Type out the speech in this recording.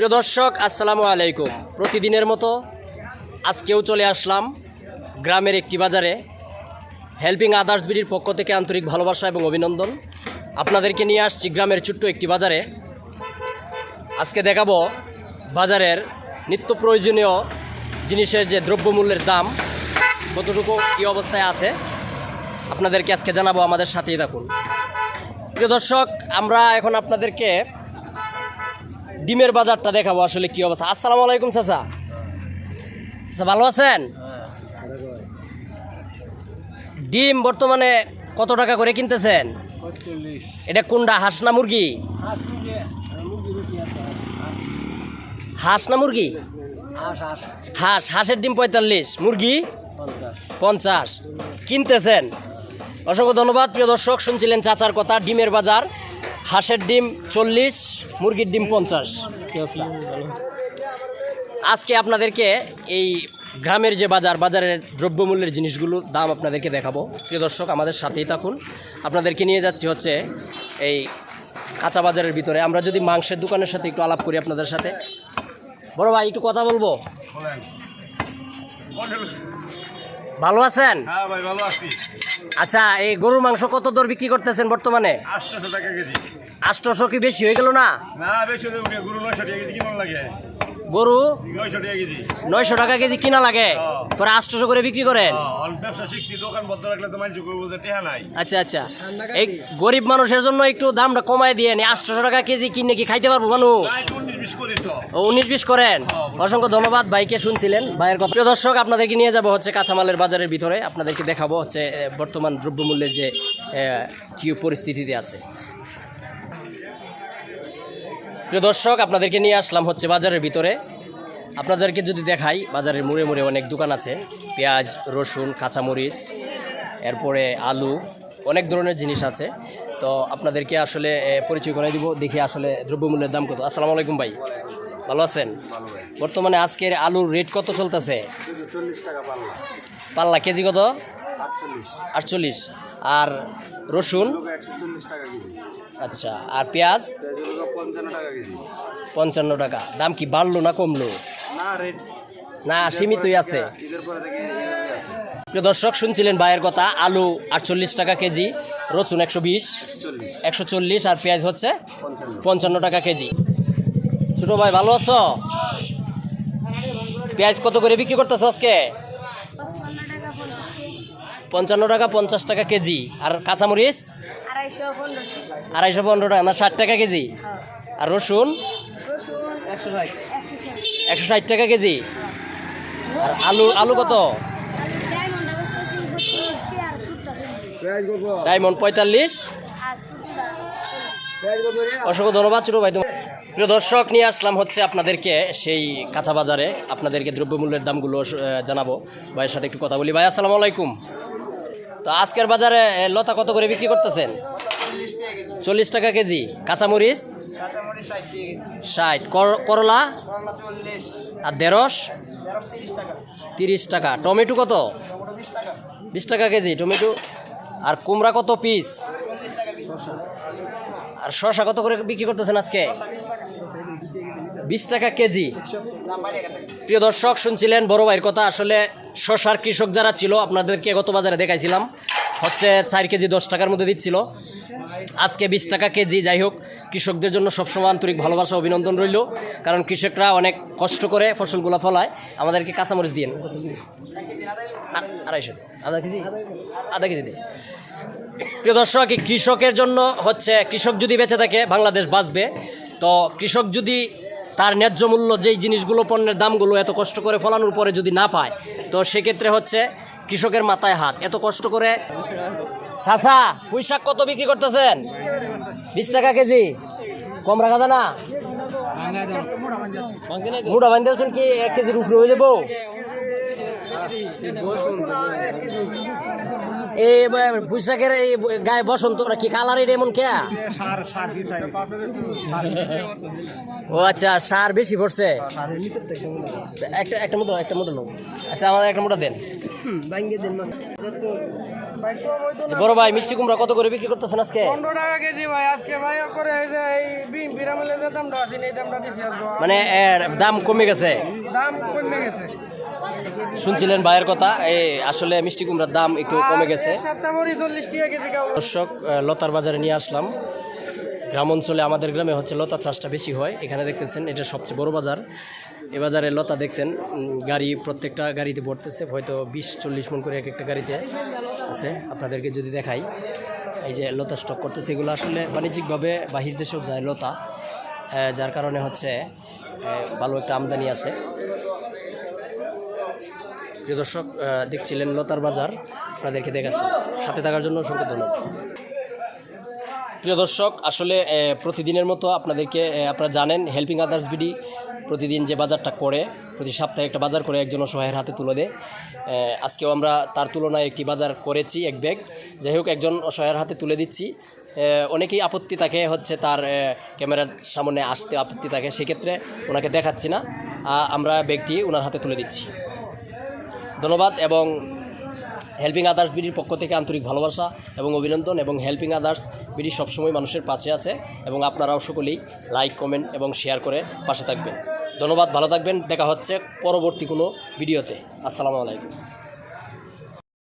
প্রিয় দর্শক, আসসালামু আলাইকুম। প্রতিদিনের মতো আজকেও চলে আসলাম গ্রামের একটি বাজারে হেল্পিং আদার্স বিডির পক্ষ থেকে আন্তরিক ভালোবাসা এবং অভিনন্দন। আপনাদেরকে নিয়ে আসছি গ্রামের ছোট্ট একটি বাজারে। আজকে দেখাবো বাজারের নিত্য প্রয়োজনীয় জিনিসের যে দ্রব্যমূল্যের দাম, কতটুকু, কী অবস্থায় আছে, আপনাদেরকে আজকে জানাব আমাদের সাথেই থাকুন। প্রিয় দর্শক, আমরা এখন আপনাদেরকে ডিমের বাজারটা দেখাবো আসলে কি অবস্থা। আসসালামু আলাইকুম চাচা। আচ্ছা ভালো আছেন? ডিম বর্তমানে কত টাকা করে কিনতেছেন? এটা কোনটা হাঁস না মুরগি? হাঁস না মুরগি? হাঁস হাঁস হাঁস, হাঁসের ডিম পঁয়তাল্লিশ, মুরগি পঞ্চাশ। কিনতেছেন? অসংখ্য ধন্যবাদ। প্রিয় দর্শক, শুনছিলেন চাচার কথা, ডিমের বাজার। হাঁসের ডিম চল্লিশ, মুরগির ডিম পঞ্চাশ। আজকে আপনাদেরকে এই গ্রামের যে বাজার, বাজারের দ্রব্যমূল্যের জিনিসগুলোর দাম আপনাদেরকে দেখাবো। প্রিয় দর্শক, আমাদের সাথেই থাকুন। আপনাদেরকে নিয়ে যাচ্ছি হচ্ছে এই কাঁচা বাজারের ভিতরে। আমরা যদি মাংসের দোকানের সাথে একটু আলাপ করি আপনাদের সাথে। বড় ভাই, একটু কথা বলব? ভালো আছেন? হ্যাঁ ভাই ভালো আছি। আচ্ছা এই গরুর মাংস কত দর বিক্রি করতেছেন বর্তমানে? আটশোশো টাকা কেজি। আষ্টশো কি বেশি হয়ে গেল না? না বেশি হলে গরু নয়শো টাকা কেজি কেমন লাগে। গরু নয়শো টাকা কেজি। নয়শো টাকা কেজি কিনা লাগে। পরে আষ্টশো করে বিক্রি করেন? আচ্ছা আচ্ছা। এই গরিব মানুষের জন্য একটু দামটা কমায় দিয়ে নি। আটশোশো টাকা কেজি কিনে কি খাইতে পারব মানুষ? উনিশ বিশ ও উনিশ বিশ করেন? অসংখ্য ধন্যবাদ ভাইকে শুনছিলেন। ভাইয়ের কথা। প্রিয় দর্শক আপনাদেরকে নিয়ে যাব হচ্ছে কাঁচামালের বাজারের ভিতরে। আপনাদেরকে দেখাবো হচ্ছে বর্তমান দ্রব্যমূল্যের যে কি পরিস্থিতিতে আছে। প্রিয় দর্শক আপনাদেরকে নিয়ে আসলাম হচ্ছে বাজারের ভিতরে। আপনাদেরকে যদি দেখাই বাজারের মুড়ে মুড়ে অনেক দোকান আছে। পেঁয়াজ রসুন কাঁচামরিচ এরপরে আলু অনেক ধরনের জিনিস আছে। তো আপনাদেরকে আসলে পরিচয় করে দিব দেখি আসলে দ্রব্যমূল্যের দাম কত। আসসালামু আলাইকুম ভাই ভালো আছেন? বর্তমানে আজকের আলুর রেট কত চলতেছে? চল্লিশ টাকা পাল্লা। পাল্লা কেজি কত? আটচল্লিশ। আর রসুন? আচ্ছা আর পেঁয়াজ? পঞ্চান্ন টাকা দাম কি বাড়লো না কমলো? না সীমিতই আছে। দর্শক শুনছিলেন ভাইয়ের কথা আলু আটচল্লিশ টাকা কেজি রসুন একশো বিশ একশো চল্লিশ। আর পেঁয়াজ হচ্ছে পঞ্চান্ন টাকা কেজি। ছোটো ভাই ভালো আছো? পেঁয়াজ কত করে বিক্রি করতেছো আজকে? পঞ্চান্ন টাকা পঞ্চাশ টাকা কেজি। আর কাঁচামরিচ? আড়াইশো পনেরো টাকা। না ষাট টাকা কেজি। আর রসুন? একশো ষাট টাকা কেজি। আর আলু আলু কত? ডায়মন্ড পঁয়তাল্লিশ। অসংখ্য ধন্যবাদ ছোটো ভাই তোমার প্রিয় দর্শক নিয়ে আসলাম হচ্ছে আপনাদেরকে সেই কাঁচা বাজারে। আপনাদেরকে দ্রব্যমূল্যের দামগুলো জানাব। ভাইয়ের সাথে একটু কথা বলি। ভাই আসসালামু আলাইকুম। তো আজকের বাজারে লতা কত করে বিক্রি করতেছেন? চল্লিশ টাকা কেজি। কাঁচামরিচ? ষাট। কর- করলা? আর দেড়শ তিরিশ টাকা। টমেটো কত? বিশ টাকা কেজি। টমেটো? আর কুমড়া কত পিস আর শশা কত করে বিক্রি করতেছেন আজকে? বিশ টাকা কেজি। প্রিয় দর্শক, শুনছিলেন বড় ভাইয়ের কথা। আসলে শশার কৃষক যারা ছিল, আপনাদেরকে গত বাজারে দেখাইছিলাম। হচ্ছে চার কেজি দশ টাকার মধ্যে দিচ্ছিল। আজকে বিশ টাকা কেজি। যাই হোক, কৃষকদের জন্য সবসময় আন্তরিক ভালোবাসা, অভিনন্দন রইল। কারণ কৃষকরা অনেক কষ্ট করে ফসলগুলো ফলায়। আমাদেরকে কাঁচামরিচ আ- আড়াইশো আধা কেজি? আধা কেজি দিন। প্রিয় দর্শক কৃষকের জন্য হচ্ছে, কৃষক যদি বেঁচে থাকে, বাংলাদেশ বাঁচবে। তো কৃষক যদি তার ন্যায্য মূল্য যেই জিনিসগুলো পণ্যের দামগুলো এত কষ্ট করে ফলানোর পরে যদি না পায়, তো সেক্ষেত্রে হচ্ছে কৃষকের মাথায় হাত। এত কষ্ট করে চাষা পুঁই শাক কত বিক্রি করতেছেন? বিশ টাকা কেজি। কম রাখা যায় না? মুড়া বান্ধেলছেন কি? এক কেজির উপরে হয়ে যাব? এই পুঁশাকের এই গায়ে বসন্ত কি কালার এটা এমন কে? ও আচ্ছা সার বেশি পড়ছে। একটা একটা মোটা একটা মোটা লোক আচ্ছা আমাদের একটা মোটা দেন। আচ্ছা, বড় ভাই মিষ্টি কুমড়া কত করে বিক্রি করতেছেন আজকে? পনেরো টাকা কেজি ভাই আজকে ভাই করে মানে দাম কমে গেছে? দাম কমে গেছে। শুনছিলেন ভাইয়ের কথা এই আসলে মিষ্টি কুমড়ার দাম একটু কমে গেছে। দর্শক লতার বাজারে নিয়ে আসলাম। গ্রাম অঞ্চলে আমাদের গ্রামে হচ্ছে লতা চাষটা বেশি হয়। এখানে দেখতেছেন, এটা সবচেয়ে বড় বাজার। এ বাজারে লতা দেখছেন গাড়ি, প্রত্যেকটা গাড়িতে ভরতেছে, হয়তো বিশ, চল্লিশ মন করে এক একটা গাড়িতে আছে। আপনাদেরকে যদি দেখাই, এই যে লতা স্টক করতেছে, এগুলো আসলে বাণিজ্যিকভাবে বাহির দেশেও যায় লতা যার কারণে হচ্ছে ভালো একটা আমদানি আছে। প্রিয় দর্শক দেখছিলেন লতার বাজার, আপনাদেরকে দেখাচ্ছি। সাথে থাকার জন্য অসংখ্য ধন্যবাদ। প্রিয় দর্শক, আসলে প্রতিদিনের মতো আপনাদেরকে আপনারা জানেন হেল্পিং আদার্স বিডি প্রতিদিন যে বাজারটা করে, প্রতি সপ্তাহে একটা বাজার করে একজন অসহায়ের হাতে তুলে দেয়। আজকেও আমরা তার তুলনায় একটি বাজার করেছি, এক ব্যাগ। যাই হোক, একজন অসহায়ের হাতে তুলে দিচ্ছি। অনেকেই আপত্তি থাকে হচ্ছে তার ক্যামেরার সামনে আসতে আপত্তি থাকে, সেক্ষেত্রে ওনাকে দেখাচ্ছি না। আমরা ব্যাগটি ওনার হাতে তুলে দিচ্ছি। ধন্যবাদ এবং হেল্পিং আদার্স বিডির পক্ষ থেকে আন্তরিক ভালোবাসা এবং অভিনন্দন এবং হেল্পিং আদার্স বিডি সবসময় মানুষের পাশে আছে এবং আপনারাও সকলেই লাইক কমেন্ট এবং শেয়ার করে পাশে থাকবেন। ধন্যবাদ, ভালো থাকবেন। দেখা হচ্ছে পরবর্তী কোনো ভিডিওতে। আসসালামু আলাইকুম।